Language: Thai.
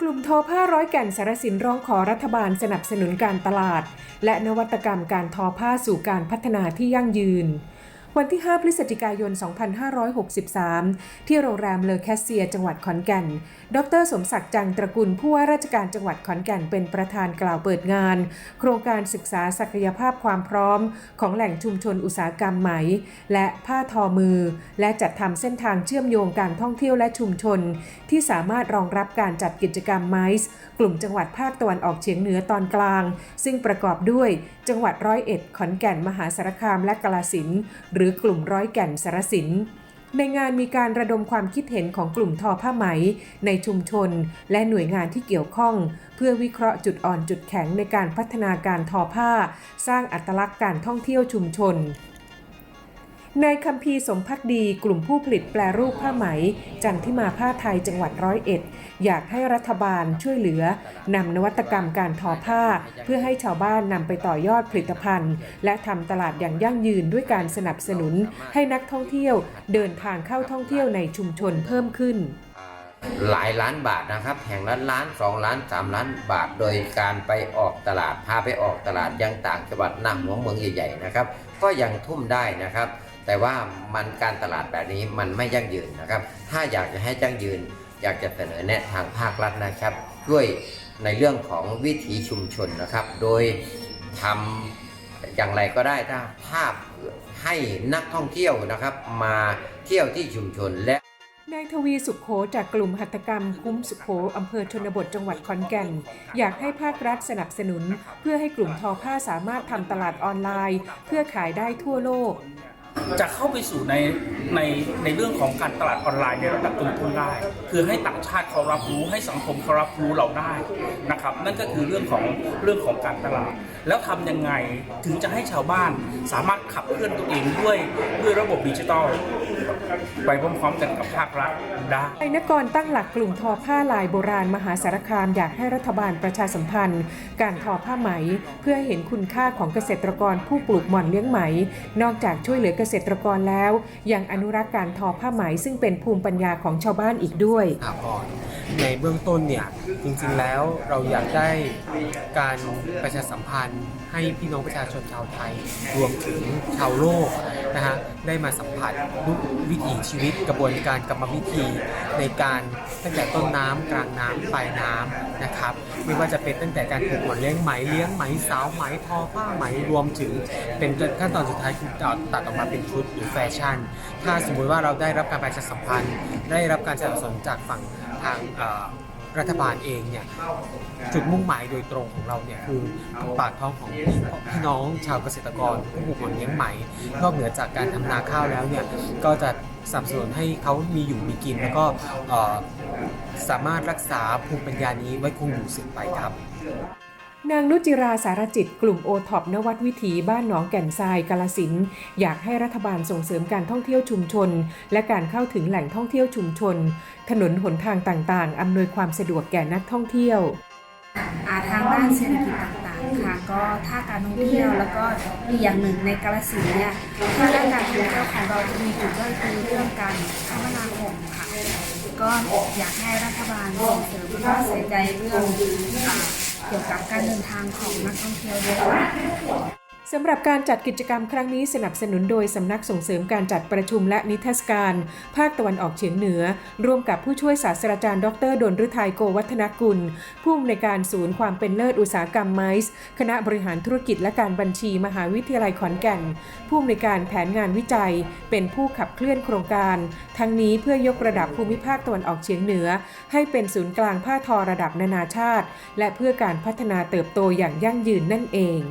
กลุ่มทอผ้าร้อยแก่นสารสินร้องขอรัฐบาลสนับสนุนการตลาด และนวัตกรรมการทอผ้าสู่การพัฒนาที่ยั่งยืน วันที่ 5 พฤศจิกายน 2563 ที่โรงแรมเลอแคสเซีย จังหวัดขอนแก่น ดรสมศักดิ์จังตระกุลผู้ว่าราชการจังหวัดขอนแก่นเป็นประธานกล่าวเปิดงาน โครงการศึกษาศักยภาพความพร้อม ของแหล่งชุมชนอุตสาหกรรมไหม และผ้าทอมือ และจัดทำเส้นทางเชื่อมโยงการท่องเที่ยวและชุมชน ที่สามารถรองรับการจัดกิจกรรมไมซ์กลุ่มจังหวัดภาคตะวันออกเฉียงเหนือตอนกลาง ซึ่งประกอบด้วย จังหวัดร้อยเอ็ดขอนแก่นมหาสารคามและกาลสินธุ์หรือกลุ่มร้อยแก่นสารสิน ในงานมีการระดมความคิดเห็นของกลุ่มทอผ้าไหม ในชุมชน และหน่วยงานที่เกี่ยวข้อง เพื่อวิเคราะห์จุดอ่อนจุดแข็งในการพัฒนาการทอผ้า สร้างอัตลักษณ์การท่องเที่ยวชุมชน นายคัมพีสมพักดีกลุ่มผู้ผลิตแปลรูปผ้าไหม จันทิมาผ้าไทยจังหวัดร้อยเอ็ด อยากให้รัฐบาลช่วยเหลือนำนวัตกรรมการทอผ้า เพื่อให้ชาวบ้านนำไปต่อยอดผลิตภัณฑ์ และทำตลาดอย่างยั่งยืนด้วยการสนับสนุน ให้นักท่องเที่ยวเดินทางเข้าท่องเที่ยวในชุมชนเพิ่มขึ้น หลายล้านบาทนะครับ แห่งละล้านสองล้านสามล้านบาท โดยการไปออกตลาดพาไปออกตลาดยังต่างจังหวัดหน้าหัวเมืองใหญ่ๆนะครับ ก็ยังทุ่มได้นะครับ แต่ว่ามันการตลาดแบบนี้มันไม่ยั่งยืนนะครับ ถ้าอยากจะให้ยั่งยืน อยากจะเสนอแนะทางภาครัฐนะครับด้วยในเรื่องของวิถีชุมชนนะครับ โดยทำอย่างไรก็ได้ถ้าถ้าให้นักท่องเที่ยวนะครับ มาเที่ยวที่ชุมชนและนายทวีสุขโขจากกลุ่มหัตถกรรมคุ้มสุขโขอำเภอชนบทจังหวัดขอนแก่น อยากให้ภาครัฐสนับสนุน เพื่อให้กลุ่มทอผ้าสามารถทำตลาดออนไลน์ เพื่อขายได้ทั่วโลก จะเข้าไปสู่ในในในเรื่องของการตลาดออนไลน์ในระดับต้นได้ คือให้ต่างชาติเขารับรู้ให้สังคมเขารับรู้เราได้นะครับ นั่นก็คือเรื่องของเรื่องของการตลาด แล้วทำยังไงถึงจะให้ชาวบ้านสามารถขับเคลื่อนตัวเองด้วยด้วยระบบดิจิทัลไปพร้อมๆกันกับภาครัฐได้ไอนกรตั้งหลักกลุ่มทอผ้าลายโบราณมหาสารคามอยากให้รัฐบาลประชาสัมพันธ์ การทอผ้าไหม เพื่อเห็นคุณค่าของเกษตรกรผู้ปลูกหม่อนเลี้ยงไหม นอกจากช่วยเหลือเกษตรกรแล้ว ยังอนุรักษ์การทอผ้าไหมซึ่งเป็นภูมิปัญญาของชาวบ้านอีกด้วยอาก่อน ในเบื้องต้นเนี่ยจริงๆแล้วเราอยากได้การประชาสัมพันธ์ให้พี่น้องประชาชนชาวไทย รวมถึงชาวโลกนะฮะได้มาสัมผัสวิถีชีวิตกระบวนการกรรมวิธีในการตั้งแต่ต้นน้ำกลางน้ำปลายน้ำนะครับ ไม่ว่าจะเป็นตั้งแต่การปลูกหมอนเลี้ยงไหมเลี้ยงไหมสาวไหมทอผ้าไหมรวมถึงเป็นขั้นตอนสุดท้ายคือตัดตัดออกมาเป็นชุดหรือแฟชั่น ถ้าสมมุติว่าเราได้รับการประชาสัมพันธ์ ได้รับการสนับสนุนจากฝั่งทางรัฐบาลเองเนี่ยจุดมุ่งหมายโดยตรงของเราเนี่ยคือปากท้องของพี่น้องชาวเกษตรกรผู้ปลูกหอนเลี้ยงไหมนอกเหนือจากการทำนาข้าวแล้วเนี่ยก็จะสนับสนุนให้เขามีอยู่มีกิน แล้วก็สามารถรักษาภูมิปัญญานี้ไว้คงอยู่สืบไปครับ นางนุจิราสารจิตกลุ่มโอท็อปนวัดวิถีบ้านหนองแก่นทรายกาลสินอยากให้รัฐบาลส่งเสริมการท่องเที่ยวชุมชน และการเข้าถึงแหล่งท่องเที่ยวชุมชน ถนนหนทางต่างๆ อำนวยความสะดวกแก่นักท่องเที่ยวทางด้านเศรษฐกิจต่างๆค่ะก็ถ้าการท่องเที่ยวแล้วก็อีกอย่างหนึ่งในกาลสินเนี่ยถ้าด้านการท่องเที่ยวของเราจะมีจุดด้อยคือเรื่องการคมนาคมค่ะก็อยากให้รัฐบาลส่งเสริมแล้วก็ใส่ใจเรื่อง เกี่ยวกับการเดินทางของนักท่องเที่ยวด้วย สำหรับการจัดกิจกรรมครั้งนี้สนับสนุนโดยสำนักส่งเสริมการจัดประชุมและนิทรรศการ ภาคตะวันออกเฉียงเหนือ ร่วมกับผู้ช่วยศาสตราจารย์ ดรดลฤทัยโกวัฒนกุล ผู้อำนวยการศูนย์ความเป็นเลิศอุตสาหกรรมไมซ์คณะบริหารธุรกิจและการบัญชีมหาวิทยาลัยขอนแก่น ผู้อำนวยการแผนงานวิจัย เป็นผู้ขับเคลื่อนโครงการ ทั้งนี้เพื่อยกระดับภูมิภาคตะวันออกเฉียงเหนือ ให้เป็นศูนย์กลางผ้าทอระดับนานาชาติ และเพื่อการพัฒนาเติบโตอย่างยั่งยืนนั่นเอง